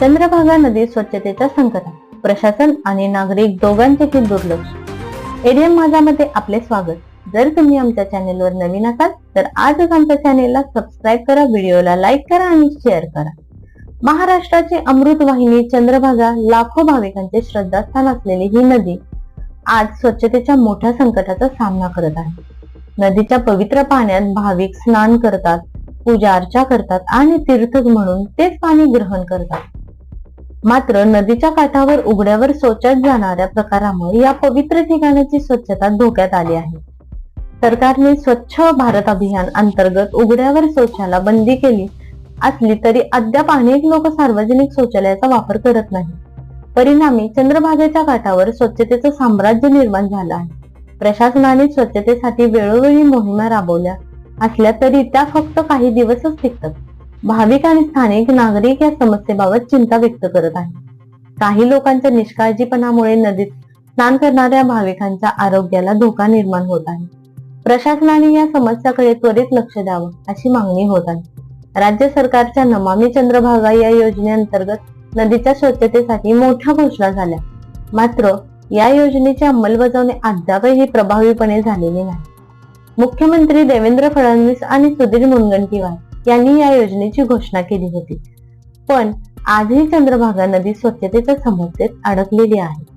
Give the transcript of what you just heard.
चंद्रभागा नदी स्वच्छतेचा संकट प्रशासन आणि नागरिक दोघांचेही दुर्लक्ष. एडीएम माझामध्ये आपले स्वागत. जर तुम्ही आमच्या चॅनेलवर नवीन असाल तर आजच आमच्या चॅनेलला सबस्क्राईब करा व्हिडिओला लाईक करा आणि शेअर करा. महाराष्ट्राची अमृत वाहिनी चंद्रभागा लाखो भाविकांचे श्रद्धास्थान असलेली ही नदी आज स्वच्छतेच्या मोठ्या संकटाचा सामना करत आहे. नदीच्या पवित्र पाण्यात भाविक स्नान करतात पूजा अर्चा करतात आणि तीर्थक म्हणून तेच पाणी ग्रहण करतात. मात्र नदीच्या काठावर उघड्यावर शौचात जाणाऱ्या प्रकारामुळे या पवित्र ठिकाणाची स्वच्छता धोक्यात आली आहे. सरकारने स्वच्छ भारत अभियान अंतर्गत उघड्यावर शौचाला बंदी केली असली तरी अद्याप अनेक लोक सार्वजनिक शौचालयाचा वापर करत नाही परिणामी चंद्रभागेच्या काठावर स्वच्छतेचं साम्राज्य निर्माण झालं आहे. प्रशासनाने स्वच्छतेसाठी वेळोवेळी मोहिमा राबवल्या असल्या तरी त्या फक्त काही दिवसच टिकतात. भाविक आणि स्थानिक नागरिक या समस्येबाबत चिंता व्यक्त करत आहेत. काही लोकांच्या निष्काळजीपणामुळे नदीत स्नान करणाऱ्या भाविकांच्या आरोग्याला धोका निर्माण होत आहे. प्रशासनाने या समस्याकडे त्वरित लक्ष द्यावं अशी मागणी होत आहे. राज्य सरकारच्या नमामी चंद्रभागा या योजनेअंतर्गत नदीच्या स्वच्छतेसाठी मोठ्या घोषणा झाल्या. मात्र या योजनेची अंमलबजावणी अद्यापही प्रभावीपणे झालेली नाही. मुख्यमंत्री देवेंद्र फडणवीस आणि सुधीर मुनगंटीवार यांनी या योजनेची घोषणा केली होती. पण आजही चंद्रभागा नदी स्वच्छतेच्या समस्येत अडकलेली आहे.